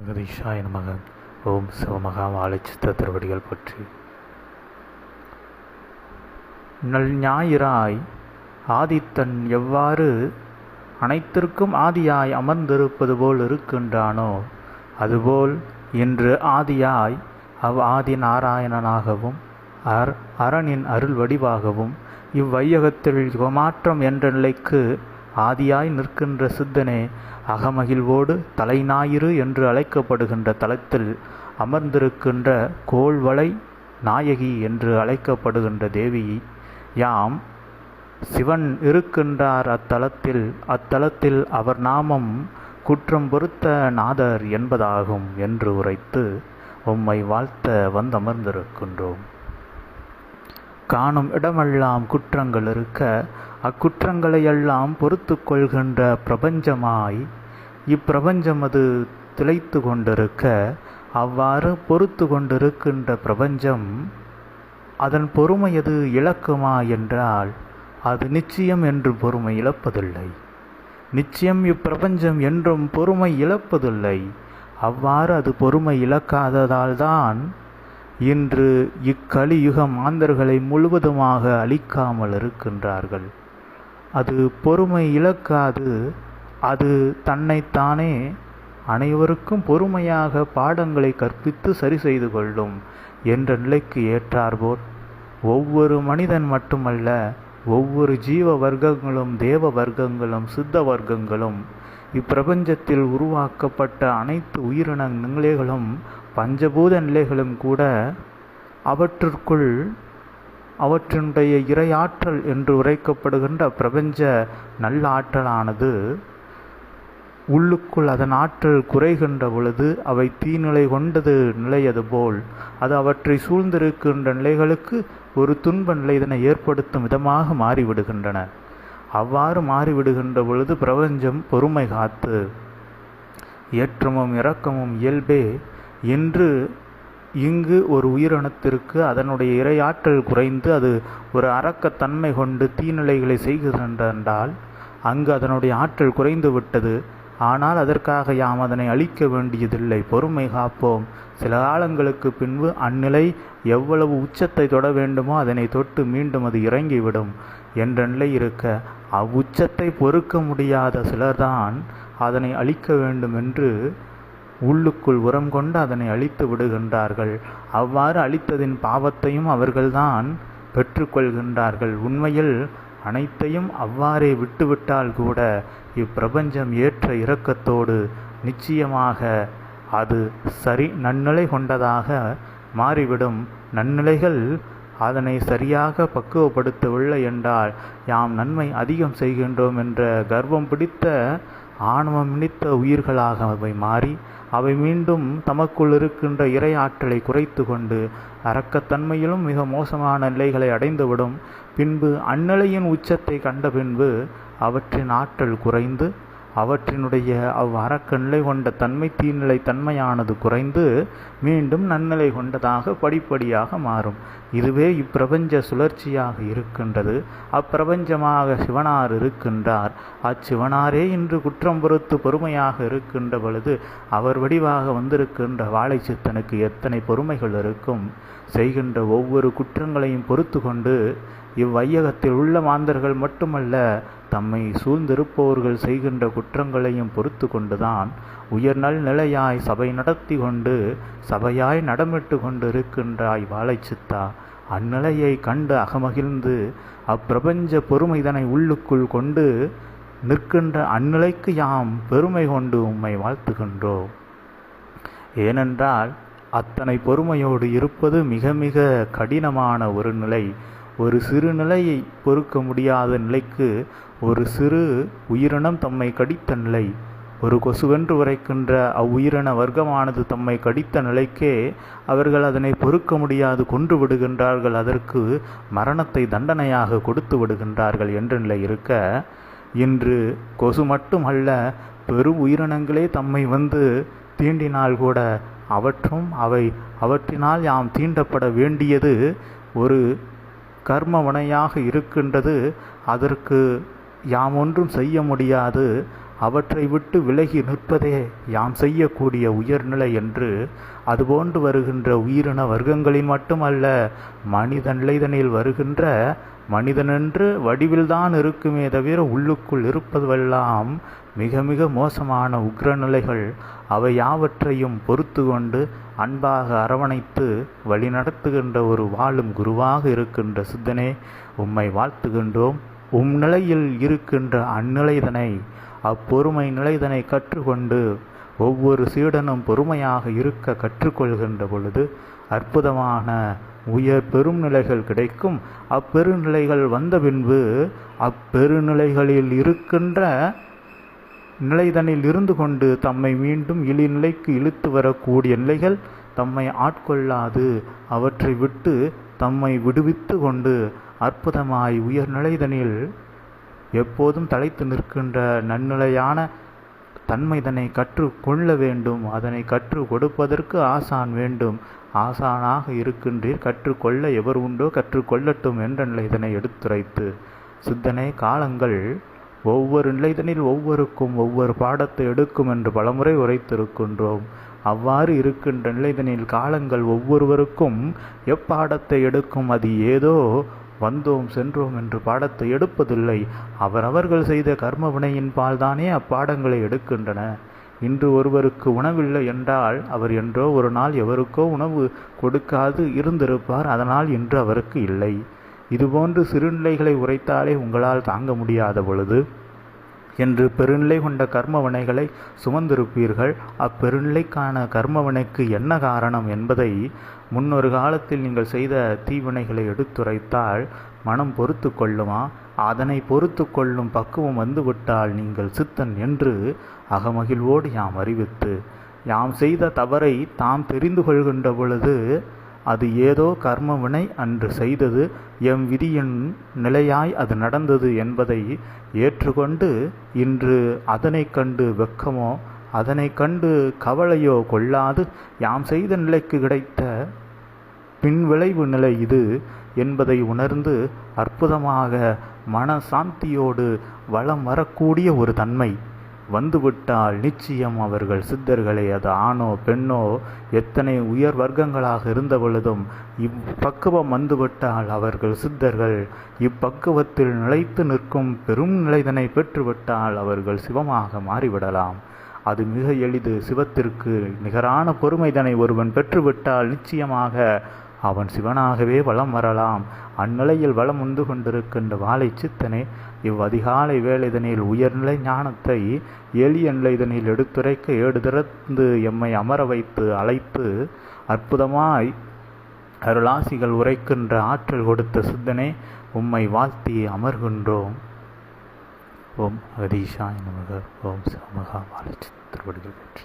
ஜெகதீஷாய மகன் ஓம் சிவமகா வாழைச்சித்த திருவடிகள் பற்றி. நல் ஞாயிறாய் ஆதித்தன் எவ்வாறு அனைத்திற்கும் ஆதியாய் அமர்ந்திருப்பது போல் இருக்கின்றானோ அதுபோல் இன்று ஆதியாய் அவ் ஆதி நாராயணனாகவும் அர் அரணின் அருள் வடிவாகவும் இவ்வையகத்தில் யுகமாற்றம் என்ற நிலைக்கு ஆதியாய் நிற்கின்ற சித்தனே அகமகிழ்வோடு தலைநாயிறு என்று அழைக்கப்படுகின்ற தலத்தில் அமர்ந்திருக்கின்ற கோள்வளை நாயகி என்று அழைக்கப்படுகின்ற தேவி யாம் சிவன் இருக்கின்றார் அத்தலத்தில் அத்தலத்தில் அவர் நாமம் குற்றம் பொறுத்த நாதர் என்பதாகும் என்று உரைத்து உம்மை வாழ்த்த வந்தமர்ந்திருக்கின்றோம். காணும் இடமெல்லாம் குற்றங்கள் இருக்க அக்குற்றங்களையெல்லாம் பொறுத்து கொள்கின்ற பிரபஞ்சமாய் இப்பிரபஞ்சம் அது திளைத்து கொண்டிருக்க அவ்வாறு பொறுத்து கொண்டிருக்கின்ற பிரபஞ்சம் அதன் பொறுமை அது இழக்குமா என்றால் அது நிச்சயம் என்று பொறுமை இழப்பதில்லை. நிச்சயம் இப்பிரபஞ்சம் என்றும் பொறுமை இழப்பதில்லை. அவ்வாறு அது பொறுமை இழக்காததால்தான் இன்று இக்கலியுக மாந்தர்களை முழுவதுமாக அழிக்காமல் இருக்கின்றார்கள். அது பொறுமை இழக்காது. அது தன்னைத்தானே அனைவருக்கும் பொறுமையாக பாடங்களை கற்பித்து சரி செய்து கொள்ளும் என்ற நிலைக்கு ஏற்றார்போல் ஒவ்வொரு மனிதன் மட்டுமல்ல ஒவ்வொரு ஜீவ வர்க்கங்களும் தேவ வர்க்கங்களும் சித்த வர்க்கங்களும் இப்பிரபஞ்சத்தில் உருவாக்கப்பட்ட அனைத்து உயிரின நிலைகளும் பஞ்சபூத நிலைகளும் கூட அவற்றிற்குள் அவற்றினுடைய இறையாற்றல் என்று உரைக்கப்படுகின்ற பிரபஞ்ச நல்லாற்றலானது உள்ளுக்குள் அதன் ஆற்றல் குறைகின்ற பொழுது அவை தீநிலை கொண்டது நிலையது போல். அது அவற்றை சூழ்ந்திருக்கின்ற நிலைகளுக்கு ஒரு துன்ப நிலை இதனை ஏற்படுத்தும் விதமாக மாறிவிடுகின்றன. அவ்வாறு மாறிவிடுகின்ற பொழுது பிரபஞ்சம் பொறுமை காத்து ஏற்றமும் இரக்கமும் இயல்பே என்று இங்கு ஒரு உயிரினத்திற்கு அதனுடைய இரையாற்றல் குறைந்து அது ஒரு அரக்கத்தன்மை கொண்டு தீநிலைகளை செய்கின்றென்றால் அங்கு அதனுடைய ஆற்றல் குறைந்து விட்டது. ஆனால் அதற்காக யாம் அதனை அழிக்க வேண்டியதில்லை. பொறுமை காப்போம். சில காலங்களுக்கு பின்பு அந்நிலை எவ்வளவு உச்சத்தை தொட வேண்டுமோ அதனை தொட்டு மீண்டும் அது இறங்கிவிடும் என்ற நிலை இருக்க. அவ்வுச்சத்தை பொறுக்க முடியாத சிலர்தான் அதனை அழிக்க வேண்டும் என்று உள்ளுக்குள் உரம் கொண்டு அதனை அழித்து விடுகின்றார்கள். அவ்வாறு அழித்ததின் பாவத்தையும் அவர்கள்தான் பெற்றுக்கொள்கின்றார்கள். உண்மையில் அனைத்தையும் அவ்வாறே விட்டுவிட்டால் கூட இப்பிரபஞ்சம் ஏற்ற இரக்கத்தோடு நிச்சயமாக அது சரி நன்னிலை கொண்டதாக மாறிவிடும். நன்னிலைகள் அதனை சரியாக பக்குவப்படுத்தவில்லை என்றால் யாம் நன்மை அதிகம் செய்கின்றோம் என்ற கர்வம் பிடித்த ஆணவம் நினைத்த உயிர்களாக அவை மாறி அவை மீண்டும் தமக்குள் இருக்கின்ற இறை ஆற்றலை குறைத்து கொண்டு அரக்கத்தன்மையிலும் மிக மோசமான நிலைகளை அடைந்துவிடும். பின்பு அந்நிலையின் உச்சத்தை கண்ட பின்பு அவற்றின் ஆற்றல் குறைந்து அவற்றினுடைய அவ் நிலை கொண்ட தன்மை தீநிலை தன்மையானது குறைந்து மீண்டும் நன்னிலை கொண்டதாக படிப்படியாக மாறும். இதுவே இப்பிரபஞ்ச சுழற்சியாக இருக்கின்றது. அப்பிரபஞ்சமாக சிவனார் இருக்கின்றார். அச்சிவனாரே இன்று குற்றம் பொறுத்து பொறுமையாக இருக்கின்ற பொழுது அவர் வடிவாக வந்திருக்கின்ற வாழை சித்தனுக்கு எத்தனை பொறுமைகள் இருக்கும். செய்கின்ற ஒவ்வொரு குற்றங்களையும் பொறுத்து கொண்டு இவ்வையகத்தில் உள்ள மாந்தர்கள் மட்டுமல்ல தம்மை சூழ்ந்திருப்பவர்கள் செய்கின்ற குற்றங்களையும் பொறுத்து கொண்டுதான் உயர்நல் நிலையாய் சபை நடத்தி கொண்டு சபையாய் நடமிட்டு கொண்டு இருக்கின்றாய் வாழைச்சித்தா அந்நிலையை கண்டு அகமகிழ்ந்து அப்பிரபஞ்ச பொறுமைதனை உள்ளுக்குள் கொண்டு நிற்கின்ற அந்நிலைக்கு யாம் பெருமை கொண்டு உம்மை வாழ்த்துகின்றோம் ஏனென்றால் அத்தனை பொறுமையோடு இருப்பது மிக மிக கடினமான ஒரு நிலை. ஒரு சிறு நிலையை பொறுக்க முடியாத நிலைக்கு ஒரு சிறு உயிரினம் தம்மை கடித்த நிலை. ஒரு கொசுவென்று உரைக்கின்ற அவ்வுயிரின வர்க்கமானது தம்மை கடித்த நிலைக்கே அவர்கள் அதனை பொறுக்க முடியாது கொன்று விடுகின்றார்கள். அதற்கு மரணத்தை தண்டனையாக கொடுத்து விடுகின்றார்கள் என்ற நிலை இருக்க இன்று கொசு மட்டுமல்ல பெரும் உயிரினங்களே தம்மை வந்து தீண்டினால் கூட அவற்றும் அவை அவற்றினால் யாம் தீண்டப்பட வேண்டியது ஒரு கர்ம வினையாக இருக்கின்றது அதற்கு யாம் ஒன்றும் செய்ய முடியாது. அவற்றை விட்டு விலகி நிற்பதே யாம் செய்யக்கூடிய உயர்நிலை என்று அதுபோன்று வருகின்ற உயிரின வர்க்கங்களில் மட்டுமல்ல மனித நிலைதனில் வருகின்ற மனிதனென்று வடிவில்தான் இருக்குமே தவிர உள்ளுக்குள் இருப்பதுவெல்லாம் மிக மிக மோசமான உக்ரநிலைகள். அவை யாவற்றையும் பொறுத்து கொண்டு அன்பாக அரவணைத்து வழிநடத்துகின்ற ஒரு வாழும் குருவாக இருக்கின்ற சித்தனே உம்மை வாழ்த்துகின்றோம். உம் நிலையில் இருக்கின்ற அந்நிலைதனை அப்பொறுமை நிலைதனை கற்றுக்கொண்டு ஒவ்வொரு சீடனும் பொறுமையாக இருக்க கற்றுக்கொள்கின்ற பொழுது அற்புதமான உயர் பெரும் நிலைகள் கிடைக்கும். அப்பெருநிலைகள் வந்த பின்பு அப்பெருநிலைகளில் இருக்கின்ற நிலைதனில் இருந்து கொண்டு தம்மை மீண்டும் இழிநிலைக்கு இழுத்து வரக்கூடிய நிலைகள் தம்மை ஆட்கொள்ளாது. அவற்றை விட்டு தம்மை விடுவித்து கொண்டு அற்புதமாய் உயர்நிலைதனில் எப்போதும் தலைத்து நிற்கின்ற நன்னிலையான தன்மைதனை கற்றுக்கொள்ள வேண்டும். அதனை கற்றுக் கொடுப்பதற்கு ஆசான் வேண்டும். ஆசானாக இருக்கின்றீர். கற்றுக்கொள்ள எவர் உண்டோ கற்றுக்கொள்ளட்டும் என்ற நிலைதனை எடுத்துரைத்து சித்தனை காலங்கள் ஒவ்வொரு நிலைதனில் ஒவ்வொருக்கும் ஒவ்வொரு பாடத்தை எடுக்கும் என்று பலமுறை உரைத்திருக்கின்றோம். அவ்வாறு இருக்கின்ற நிலைதனில் காலங்கள் ஒவ்வொருவருக்கும் எப்பாடத்தை எடுக்கும்? அது ஏதோ வந்தோம் சென்றோம் என்று பாடத்தை எடுப்பதில்லை. அவரவர்கள் செய்த கர்ம வினையின் பால்தானே அப்பாடங்களை எடுக்கின்றன. இன்று ஒருவருக்கு உணவில்லை என்றால் அவர் என்றோ ஒரு நாள் எவருக்கோ உணவு கொடுக்காது இருந்திருப்பார். அதனால் இன்று அவருக்கு இல்லை. இதுபோன்று சிறுநிலைகளை உரைத்தாலே உங்களால் தாங்க முடியாத பொழுது என்று பெருநிலை கொண்ட கர்மவினைகளை சுமந்திருப்பீர்கள். அப்பெருநிலைக்கான கர்மவினைக்கு என்ன காரணம் என்பதை முன்னொரு காலத்தில் நீங்கள் செய்த தீவினைகளை எடுத்துரைத்தால் மனம் பொறுத்து கொள்ளுமா? அதனை பொறுத்து கொள்ளும் பக்குவம் வந்துவிட்டால் நீங்கள் சித்தன் என்று அகமகிழ்வோடு யாம் அறிவித்து யாம் செய்த தவறை தாம் தெரிந்து கொள்கின்ற பொழுது அது ஏதோ கர்மவினை அன்று செய்தது எம் விதியின் நிலையாய் அது நடந்தது என்பதை ஏற்றுக்கொண்டு இன்று அதனை கண்டு வெக்கமோ அதனை கண்டு கவலையோ கொள்ளாது யாம் செய்த நிலைக்கு கிடைத்த பின்விளைவு நிலை இது என்பதை உணர்ந்து அற்புதமாக மன சாந்தியோடு வளம் வரக்கூடிய ஒரு தன்மை. வந்துவிட்டால் நிச்சயம் அவர்கள் சித்தர்களை அது ஆணோ பெண்ணோ எத்தனை உயர் வர்க்கங்களாக இருந்த பொழுதும் இப்பக்குவம் வந்துவிட்டால் அவர்கள் சித்தர்கள். இப்பக்குவத்தில் நிலைத்து நிற்கும் பெரும் நிலைதனை பெற்றுவிட்டால் அவர்கள் சிவமாக மாறிவிடலாம். அது மிக எளிது. சிவத்திற்கு நிகரான பொறுமைதனை ஒருவன் பெற்றுவிட்டால் நிச்சயமாக அவன் சிவனாகவே வலம் வரலாம். அந்நிலையில் வலம் உந்து கொண்டிருக்கின்ற வாழை சித்தனே இவ்வதிகாலை வேலைதனில் உயர்நிலை ஞானத்தை எளிய நிலைதனில் எடுத்துரைக்க ஏடுதிறந்து எம்மை அமர வைத்து அழைத்து அற்புதமாய் அருளாசிகள் உரைக்கின்ற ஆற்றல் கொடுத்த சித்தனே உம்மை வாழ்த்தி அமர்கின்றோம். ஓம் அகதீஷாய் நமக. ஓம் சிவமகா வாழை திருவடிகள் பற்றி.